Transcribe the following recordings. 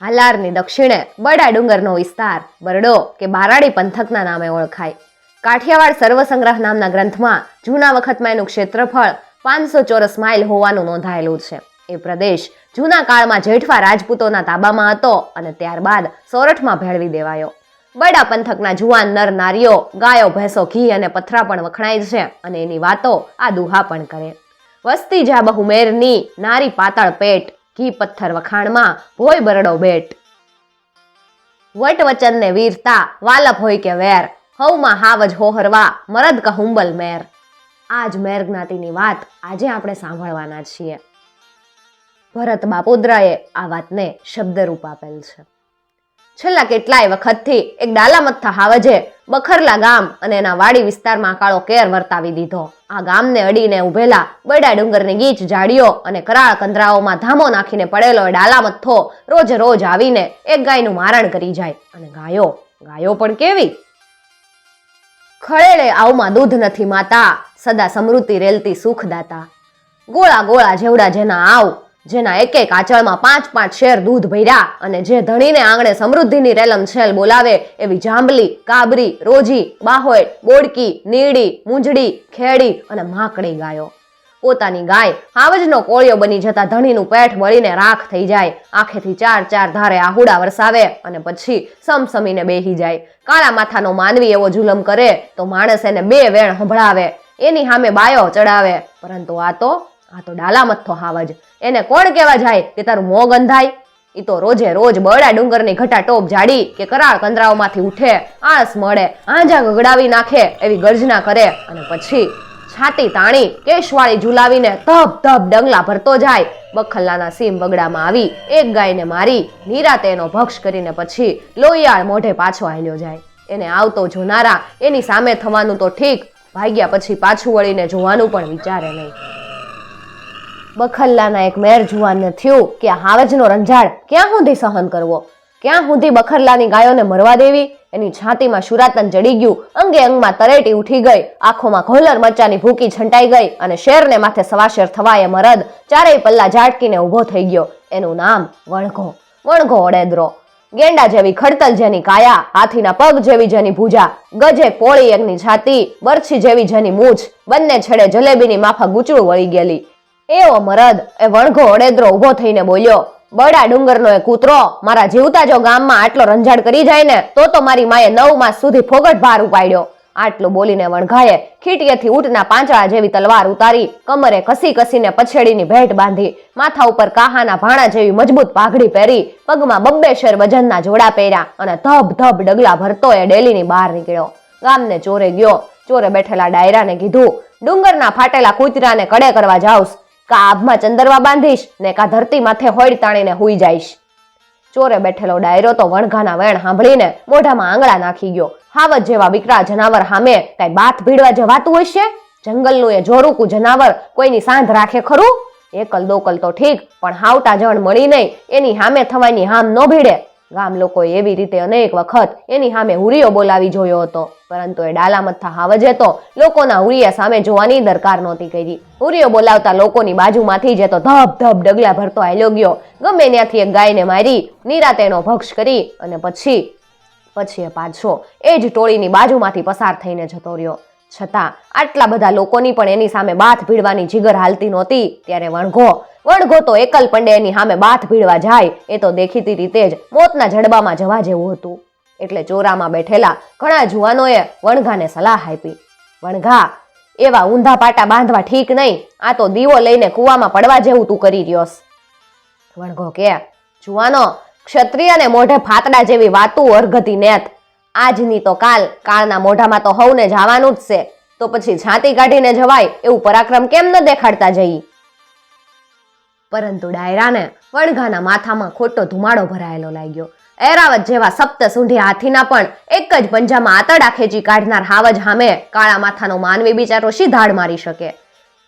હાલારની દક્ષિણે બડા ડુંગરનો વિસ્તાર, બરડો કે બારાડી પંથકના નામે ઓળખાય. કાઠિયાવાડ સર્વસંગ્રહ નામના ગ્રંથમાં જૂના વખતમાં એનું ક્ષેત્રફળ પાંચસો ચોરસ માઇલ હોવાનું નોંધાયેલું છે. એ પ્રદેશ જૂના કાળમાં જેઠવા રાજપૂતોના તાબામાં હતો અને ત્યારબાદ સોરઠમાં ભેળવી દેવાયો. બડા પંથકના જુવાન, નર, નારીઓ, ગાયો, ભેંસો, ઘી અને પથરા પણ વખણાય છે અને એની વાતો આ દુહા પણ કરે. વસ્તી જા બહુ મેરની નારી પાતળ પેટ ઘી પથ્થર વખાણમાં ભોય બરડો બેટ. વટ વચનને વીરતા વાલપ હોય કે વેર. હવમાં હાવજ હોહરવા, મરદ કહુંબલ મેર. આ જ મેર જ્ઞાતિની વાત આજે આપણે સાંભળવાના છીએ. ભરત બાપુદ્રાએ આ વાતને શબ્દરૂપ આપેલ છે. છેલ્લા કેટલાય વખતથી એક ડાલામથ્થા હાવજે બખરલા ગામ અને એના વાડી વિસ્તારમાં કાળો કેર વર્તાવી દીધો. આ ગામને અડીને ઉભેલા બડા ડુંગરની ગીચ જાડીઓ અને કરાળ કંદરાઓમાં ધામો નાખીને પડેલો ડાલામથ્થો રોજ રોજ આવીને એક ગાયનું મારણ કરી જાય. અને ગાયો ગાયો પણ કેવી? ખળેળે આવમાં દૂધ નથી માતા, સદા સમૃદ્ધિ રેલતી સુખદાતા. ગોળા ગોળા જેવડા જેના આવ જેના એક એક આંચળમાં પાંચ પાંચ શેર દૂધ ભર્યા અને જે ધણીને આંગણે સમૃદ્ધિની રેલમ છેલ બોલાવે એવી જાંબલી, કાબરી, રોજી, બાહોય, બોડકી, નીડી, મૂંજડી, ખેડી અને માકડી ગાયો. પોતાની ગાય હાવજનો કોળિયો બની જતા ધણીનું પેઠ બળીને રાખ થઈ જાય. આંખેથી ચાર ચાર ધારે આહુડા વરસાવે અને પછી સમસમીને બેહી જાય. કાળા માથાનો માનવી એવો જુલમ કરે તો માણસ એને બે વેણ સંભળાવે. એની સામે બાયો ચડાવે. પરંતુ આ તો આ તો ડાલામથ્થો હાવજ એને કોણ કહેવા જાય? કે તારું મોં ગંધાય. એ તો રોજે રોજ બળા ડુંગરની ઘટા ટોપ જાડી કે કરાળ કંદરાઓમાંથી ઉઠે, આળસ મળે, આંજા ગગડાવી નાખે એવી ગર્જના કરે અને પછી છાતી તાણી, કેશવાળી ઝુલાવીને ધબ ધબ ડંગલા ભરતો જાય. બખલ્લાના સીમ બગડામાં આવી, એક ગાયને મારી, નિરાતે એનો ભક્ષ કરીને પછી લોહિયાળ મોઢે પાછો હાલ્યો જાય. એને આવતો જોનારા, એની સામે થવાનું તો ઠીક, ભાગ્યા પછી પાછું વળીને જોવાનું પણ વિચારે નહીં. બખલ્લાના એક મેર જુવાનને થયું કે હાવજનો રંજાડ ક્યાં સુધી સહન કરવો? ક્યાં સુધી બખરલાની ગાયોને મરવા દેવી? એની છાતીમાં શુરાતન ચડી ગયું, અંગે અંગમાં તરેટી ઉઠી ગઈ, આંખોમાં ઘોલર મચાની ભૂકી છંટાઈ ગઈ અને શેરને માથે સવાશેર થવાય મરદ ચારેય પલ્લા ઝાટકીને ઊભો થઈ ગયો. એનું નામ વણઘો. વણઘો ઓડેદરો. ગેંડા જેવી ખડતલ જેની કાયા, હાથીના પગ જેવી જેની ભૂજા, ગજે પોળી એકની છાતી, બરછી જેવી જેની મૂછ, બંને છેડે જલેબીની માફા ગુચડું વળી ગયેલી. એવો મરદ, એ વણઘો અડેદરો ઊભો થઈને બોલ્યો, બડા ડુંગરનો એ કૂતરો મારા જીવતા જો ગામમાં આટલો રંજાડ કરી જાય ને, તો તો મારી માએ નવ માસ સુધી ફોગટ ભાર ઉપાડ્યો. આટલું બોલીને વણઘાએ ખીટીએથી ઊંટના પાંચડા જેવી તલવાર ઉતારી, કમરે કસી કસીને પછેડીની ભેટ બાંધી, માથા ઉપર કાહાના ભાણા જેવી મજબૂત પાઘડી પહેરી, પગમાં બબ્બે શેર વજનના જોડા પહેર્યા અને ધબ ધબ ડગલા ભરતો એ ડેલીની બહાર નીકળ્યો. ગામને ચોરે ગયો, ચોરે બેઠેલા ડાયરાને કીધું, ડુંગરના ફાટેલા કૂતરાને કડે કરવા જાઉસ કા આભમાં ચંદરવા બાંધીશ ને કા ધરતી માથે હોડ તાણીને હુઈ જઈશ. ચોરે બેઠેલો ડાયરો તો વણઘાના વેણ સાંભળીને મોઢામાં આંગળા નાખી ગયો. હાવત જેવા વિકરા જનાવર સામે કઈ બાથ ભીડવા જવાતું હશે? જંગલનું એ જોરુકું જનાવર કોઈની સાંધ રાખે ખરું? એકલ દોકલ તો ઠીક, પણ હાવટા જણ મળી નહીં. એની સામે થવાની હામ ન ભીડે. ગામ લોકોએ એવી રીતે અનેક વખત એની સામે હુરિયો બોલાવી જોયો હતો. પરંતુ એ ડાલામથ્થા હાવજે તો લોકોના હુરિયા સામે જોવાની દરકાર નહોતી કરી. હુરિયો બોલાવતા લોકોની બાજુમાંથી જ તો ધબ ધબ ડગલા ભરતો હાલ્યો ગયો. ગમે ત્યાંથી એક ગાયને મારી નિરાતે એનો ભક્ષ કરી અને પછી પછી એ પાછો એ જ ટોળીની બાજુમાંથી પસાર થઈને જતો રહ્યો. છતાં આટલા બધા લોકોની પણ એની સામે બાથ ભીડવાની જીગર હાલતી નહોતી. ત્યારે વણઘો વણઘો તો એકલ પંડે એની સામે બાથ ભીડવા જાય, એ તો દેખીતી રીતે જ મોતના જડબામાં જવા જેવું હતું. એટલે ચોરામાં બેઠેલા ઘણા જુવાનોએ વણઘાને સલાહ આપી. વણઘા, એવા ઊંધા પાટા બાંધવા ઠીક નહીં, આ તો દીવો લઈને કૂવામાં પડવા જેવું તું કરી રહ્યોસ. વણઘો કે, જુવાનો, ક્ષત્રિયને મોઢે ફાતડા જેવી વાતું અર્ઘતી નેત. આજની તો કાલ, કાળના મોઢામાં તો હવને જવાનું જ છે. તો પછી છાતી કાઢીને જવાય એવું પરાક્રમ કેમ ન દેખાડતા જઈ? પરંતુ ડાયરાને વણઘાના માથામાં ખોટો ધુમાડો ભરાયેલો લાગ્યો. એરાવત જેવા સપ્ત સૂંઢી હાથીના પણ એક જ પંજામાં આતડા ખેંચી કાઢનાર હાવજ હામે કાળા માથાનો માનવી બિચારો સીધાડ મારી શકે.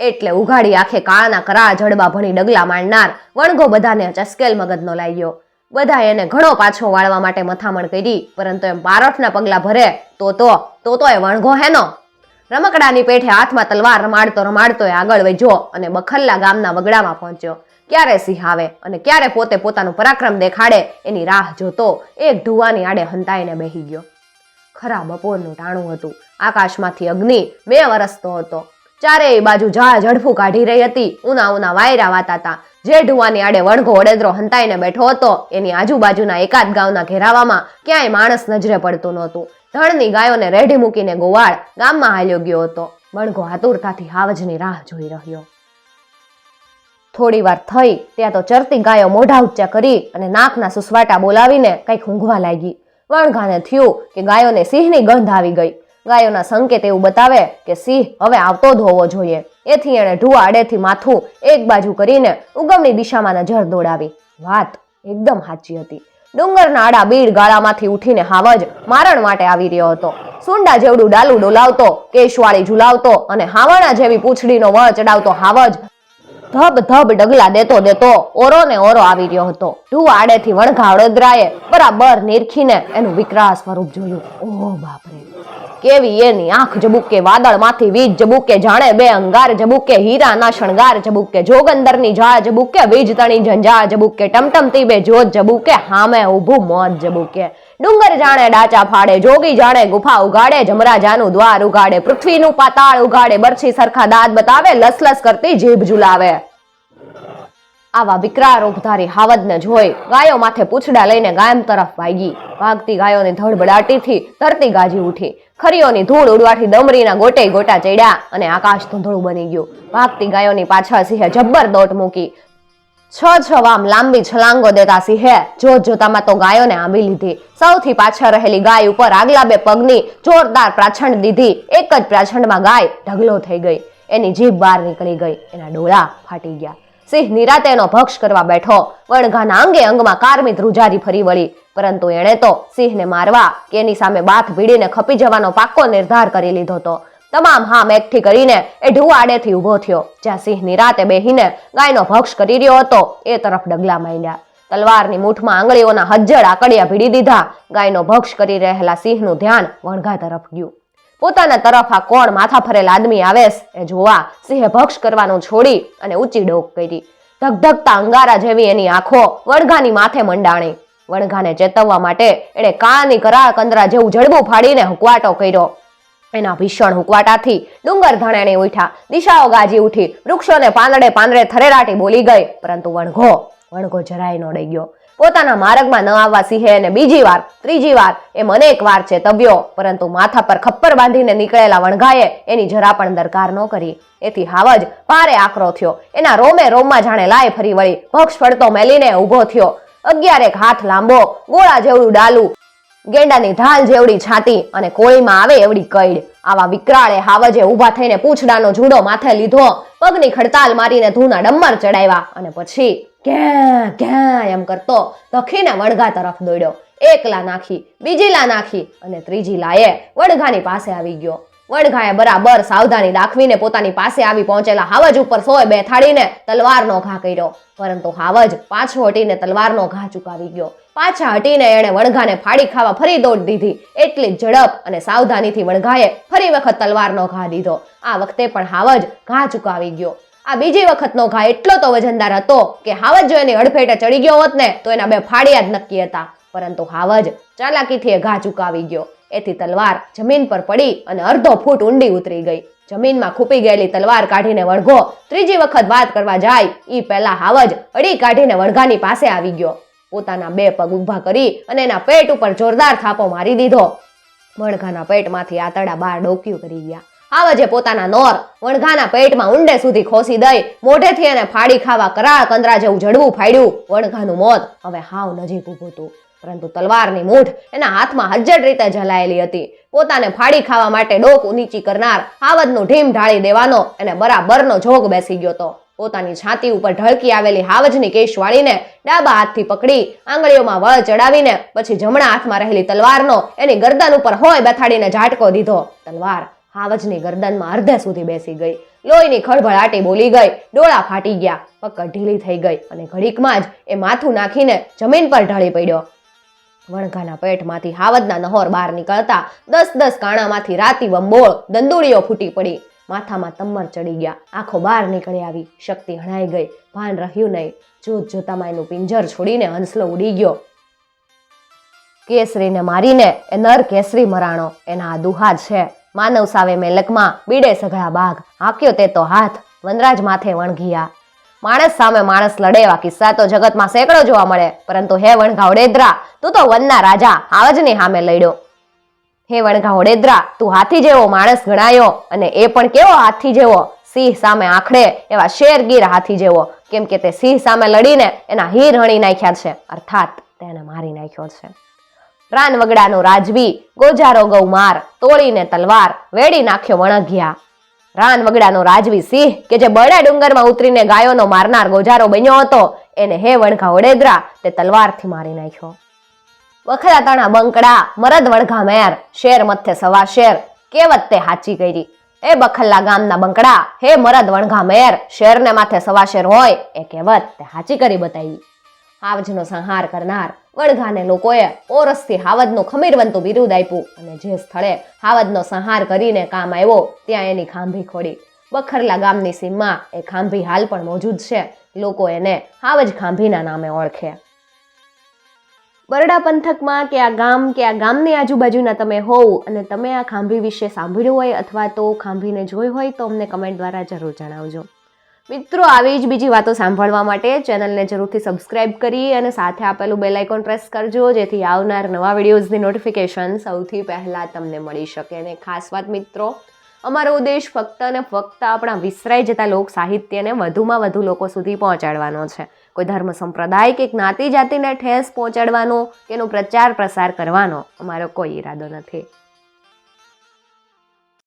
એટલે ઉઘાડી આંખે કાળાના કરાળ જડબા ભણી ડગલા માંડનાર વણગો બધાને ચસ્કેલ મગજનો લાગ્યો. બધા એને ઘણો પાછો વાળવા માટે મથામણ કરી, પરંતુ એમ પારઠના પગલા ભરે, તો તો તો તો એ વણઘો હેનો. રમકડાની પેઠે હાથમાં તલવાર રમાડતો રમાડતો એ આગળ વધ્યો અને બખલ્લા ગામના વગડામાં પહોંચ્યો. ક્યારે સિંહ આવે અને ક્યારે પોતે પોતાનું પરાક્રમ દેખાડે, એની રાહ જોતો એક ઢુવાની આડે હંતાઈને બેહી ગયો. ખરા બપોરનું ટાણું હતું. આકાશમાંથી અગ્નિ બે વરસતો હતો. ચારેય બાજુ ઝાડ ઝડફું કાઢી રહી હતી. ઉના ઉના વાયરા વાતા હતા. જે ઢુવાની આડે વણઘો વડેદરો હંતાઈને બેઠો હતો. એની આજુબાજુના એકાદ ગામના ઘેરાવામાં ક્યાંય માણસ નજરે પડતું નહોતું. ધણની ગાયોને રેઢી મૂકીને ગોવાળ ગામમાં હાલ્યો ગયો હતો. વણઘો આતુરતાથી હાવજની રાહ જોઈ રહ્યો. થોડી વાર થઈ, ત્યાં તો ચરતી ગાયો મોઢા ઊંચા કરી અને નાકના સુસવાટા બોલાવીને કંઈક ઊંઘવા લાગી. વણઘાને થયું કે ગાયોને સિંહની ગંધ આવી ગઈ. ગાયોના સંકેત એવું બતાવે કે સિંહ હવે આવતો જ હોવો જોઈએ. એથી એણે આડેથી માથું એક બાજુ કરીને ઉગમની દિશામાં નજર દોડાવી. વાત એકદમ સાચી હતી. ડુંગરના આડા બીડ ગાળામાંથી ઉઠીને હાવજ મારણ માટે આવી રહ્યો હતો. સુંડા જેવડું ડાલું ડોલાવતો, કેશવાળી ઝુલાવતો અને હાવણા જેવી પૂંછડીનો વળ ચડાવતો હાવજ ધબ ધબ ડગલા દેતો દેતો ઓરો ને ઓરો આવી રહ્યો હતો. તું આડેથી વણઘા વડોદરાએ બરાબર નિરખીને એનું વિકરાળ સ્વરૂપ જોયું. ઓહ બાપરે, કેવી એની આંખ જબુકે વાદળમાંથી વીજ જબુકે જાણે બે અંગાર જબુકે હીરાના શણગાર જબુકે જોગંદરની ઝાળ જબુકે વીજ તણી ઝંઝાળ જબુકે ટમટમતી બે જોત જબુકે હામે ઊભું મોત જબુકે ડુંગર જાણે ડાચા ફાડે, જોગી જાણે ગુફા ઉગાડે, જમરાજાનું દ્વાર ઉગાડે, પૃથ્વીનું પાતાળ ઉગાડે, બરછી સરખા દાંત બતાવે, લસલસ કરતી જીભ ઝુલાવે. આવા વિકરાળ રૂપધારી હાવદને જોઈ ગાયો માથે પૂછડા લઈને ગાયમ તરફ ભાગી ભાગતી ગાયોની ધડબડાટીથી ધરતી ગાજી ઉઠી. ખરીઓની ધૂળ ઉડવાથી ડમરીના ગોટે ગોટા ચડ્યા અને આકાશ ધૂંધળું બની ગયું. ભાગતી ગાયોની પાછળ સિંહે જબ્બર દોટ મૂકી. છ છ વામ લાંબી છલાંગો દેતા સિંહે જોત જોતામાં તો ગાયોને આંબી લીધી. સૌથી પાછળ રહેલી ગાય ઉપર આગલા બે પગની જોરદાર પ્રાછંડ દીધી. એક જ પ્રાછંડમાં ગાય ઢગલો થઈ ગઈ. એની જીભ બહાર નીકળી ગઈ. એના ડોળા ફાટી ગયા. સિંહ નિરાતે એનો ભક્ષ કરવા બેઠો. વણઘાના અંગે અંગમાં કારમી ધ્રુજારી ફરી વળી. પરંતુ એણે તો સિંહને મારવા કે એની સામે બાથ ભીડીને ખપી જવાનો પાક્કો નિર્ધાર કરી લીધો હતો. તમામ હામ એકઠી કરીને એ ઢુવાડેથી ઊભો થયો. જ્યાં સિંહ નિરાતે બેહીને ગાયનો ભક્ષ કરી રહ્યો હતો, એ તરફ ડગલા માંડ્યા. તલવારની મૂઠમાં આંગળીઓના હજ્જડ આકડિયા ભીડી દીધા. ગાયનો ભક્ષ કરી રહેલા સિંહનું ધ્યાન વણઘા તરફ ગયું. પોતાના તરફ આ કોણ માથા ફરેલ આદમી આવેશ એ જોવા સિંહે ભક્ષ કરવાનું છોડી અને ઊંચી ડોક કરી. ધગધગતા અંગારા જેવી એની આંખો વણઘાની માથે મંડાણી. વણઘાને ચેતવવા માટે એણે કાળની કરાળ કંદરા જેવું જડબું ફાડીને હુકવાટો કર્યો. એના ભીષણ હુકવાટાથી ડુંગર ધણેણી ઉઠ્યા. દિશાઓ ગાજી ઉઠી. વૃક્ષોને પાંદડે પાંદડે થરેરાટી બોલી ગઈ. પરંતુ વણઘો વણઘો જરાય ન ગયો પોતાના માર્ગમાં ન આવવા સિંહે અને બીજી વાર, ત્રીજી વાર એમ અનેક વાર ચેતવ્યો. પરંતુ માથા પર ખપ્પર બાંધીને નીકળેલા વણઘાએ એની જરા પણ દરકાર ન કરી. એથી હાવજ ભારે આકરો થયો. એના રોમે રોમમાં જાણે લાય ફરી વળી. ભક્ષ ફળતો મેલીને ઊભો થયો. અગિયારેક હાથ લાંબો, ગોળા જેવડું ડાલું ગેંડાની ઢાલ જેવડી છાતી અને કોળીમાં આવે એવડી કઈડ. આવા વિકરાળે હાવજે ઊભા થઈને પૂંછડાનો જુડો માથે લીધો. પગની ખડતાલ મારીને ધૂના ડમ્મર ચડાવ્યા અને પછી ક્યાં ક્યાં એમ કરતો ધખીને વણઘા તરફ દોડ્યો. એક લા નાખી બીજી લા નાખી અને ત્રીજી લાએ વડઘાની પાસે આવી ગયો. વણઘાએ બરાબર સાવધાની દાખવીને પોતાની પાસે આવી પહોંચેલા હાવજ ઉપર સોય બેથાડીને તલવારનો ઘા કર્યો. પરંતુ હાવજ પાછો હટીને તલવારનો ઘા ચુકાવી ગયો. પાછા હટીને એણે વણઘાને ફાડી ખાવા ફરી દોડ દીધી. એટલી ઝડપ અને સાવધાનીથી વણઘાએ ફરી વખત તલવારનો ઘા દીધો. આ વખતે પણ હાવજ ઘા ચુકાવી ગયો. આ બીજી વખતનો ઘા એટલો તો વજનદાર હતો કે હાવજ જો એની હડફેટે ચડી ગયો હોત ને, તો એના બે ફાડિયા જ નક્કી હતા. પરંતુ હાવજ ચાલાકીથી એ ઘા ચુકાવી ગયો. એથી તલવાર જમીન પર પડી અને અડધો ફૂટ ઊંડી ઉતરી ગઈ. જમીનમાં ખૂપી ગયેલી તલવાર કાઢીને વળઘો ત્રીજી વખત વાત કરવા જાય, ઈ પહેલા હાવજ અડી કાઢીને વળઘાની પાસે આવી ગયો. પોતાના બે પગ ઊભા કરી અને એના પેટ ઉપર જોરદાર થાપો મારી દીધો. વણઘાના પેટમાંથી આતરડા બાર ડોક્યું કરી ગયા. હાવજે પોતાના નોર વણઘાના પેટમાં ઊંડે સુધી ખોસી દઈ, મોઢેથી એને ફાડી ખાવા કરાળ કંદરા જેવું જડવું ફાડ્યું. વણઘાનું મોત હવે હાવ નજીક ઊભું હતું. પરંતુ તલવારની મૂઠ એના હાથમાં હજ્જડ રીતે ઝલાયેલી હતી. પોતાને ફાડી ખાવા માટે ડોક નીચી કરનાર હાવજનું ઢીમ ઢાળી દેવાનો એને બરાબરનો જોગ બેસી ગયો હતો. પોતાની છાતી ઉપર ઢળકી આવેલી હાવજની કેશ વાળીને ડાબા હાથથી પકડી, આંગળીઓમાં વળ ચડાવીને પછી જમણા હાથમાં રહેલી તલવારનો એની ગરદન ઉપર હોય બેથાડીને ઝાટકો દીધો. તલવાર હાવજની ગરદનમાં અર્ધે સુધી બેસી ગઈ. લોહીની ખળભળાટી બોલી ગઈ. ડોળા ફાટી ગયા. પકડ ઢીલી થઈ ગઈ અને ઘડીકમાં જ એ માથું નાખીને જમીન પર ઢળી પડ્યો. વણઘાના પેટમાંથી હાવદના નહોર બહાર નીકળતા દસ દસ કાણામાંથી રાતી બંબોળ દંદુડીઓ ફૂટી પડી. માથામાં તમ્મર ચડી ગયા. આંખો બહાર નીકળી આવી. શક્તિ હણાઈ ગઈ. ભાન રહ્યું નહીં. જોત જોતામાં એનું પિંજર છોડીને હંસલો ઉડી ગયો. કેસરીને મારીને એ નર કેસરી મરાણો. એના આ દુહા છે. માનવ સાવે મેલકમાં બીડે સઘળા બાઘ. હાક્યો તે તો હાથ. વનરાજ માથે વણઘિયા. માણસ સામે માણસ લડે એવા કિસ્સા તો જગતમાં સેંકડો જોવા મળે. પરંતુ હે વણઘા વડેદરા તું તો વનના રાજા આવજની સામે લડ્યો. હે વણઘા વડેદરા તું હાથી જેવો માણસ ગણાયો અને એ પણ કેવો હાથી જેવો? સિંહ સામે આખડે એવા શેરગીર હાથી જેવો. કેમ કે તે સિંહ સામે લડીને એના હીર હણી નાખ્યા છે. અર્થાત તેને મારી નાખ્યો છે. રાન વગડાનો રાજવી, ગોજારો ગૌમાર, તોડીને તલવાર વેડી નાખ્યો વણઘિયા રાન વગડાનો રાજવી સિંહ કે જે બળે ડુંગરમાં ઉતરીને ગાયોનો મારનાર ગોજારો બન્યો હતો, એને હે વણઘા વડેદરા તે તલવારથી મારી નાખ્યો. વખડા તાણા બંકડા, મરદ વણઘા મેર, શેર મથે સવા શેર, કેવત તે હાચી કરી. એ બખલ્લા ગામના બંકડા, હે મરદ વણઘા મેર, શેરને માથે સવા શેર હોય, એ કહેવત તે હાચી કરી બતાવી. હાવજનો સંહાર કરનાર. વણઘાને લોકોએ ઓરસથી હાવજનું ખમીરવંતું બિરુદ આપ્યું અને જે સ્થળે હાવજનો સંહાર કરીને કામ આવ્યો, ત્યાં એની ખાંભી ખોડી. બખરલા ગામની સીમમાં એ ખાંભી હાલ પણ મોજૂદ છે. લોકો એને હાવજ ખાંભીના નામે ઓળખે. બરડા પંથકમાં કે આ ગામ કે આ ગામની આજુબાજુના તમે હોવ અને તમે આ ખાંભી વિશે સાંભળ્યું હોય અથવા તો ખાંભીને જોઈ હોય તો અમને કમેન્ટ દ્વારા જરૂર જણાવજો. મિત્રો, આવી જ બીજી વાતો સાંભળવા માટે ચેનલને જરૂરથી સબસ્ક્રાઇબ કરી અને સાથે આપેલું બેલ આઇકોન પ્રેસ કરજો, જેથી આવનાર નવા વિડીયોઝની નોટિફિકેશન સૌથી પહેલાં તમને મળી શકે. અને ખાસ વાત મિત્રો, અમારો ઉદ્દેશ ફક્ત અને ફક્ત આપણા વિસરાઈ જતા લોક સાહિત્યને વધુમાં વધુ લોકો સુધી પહોંચાડવાનો છે. કોઈ ધર્મ સંપ્રદાય કે જ્ઞાતિ જાતિને ઠેસ પહોંચાડવાનો કે એનો પ્રચાર પ્રસાર કરવાનો અમારો કોઈ ઈરાદો નથી.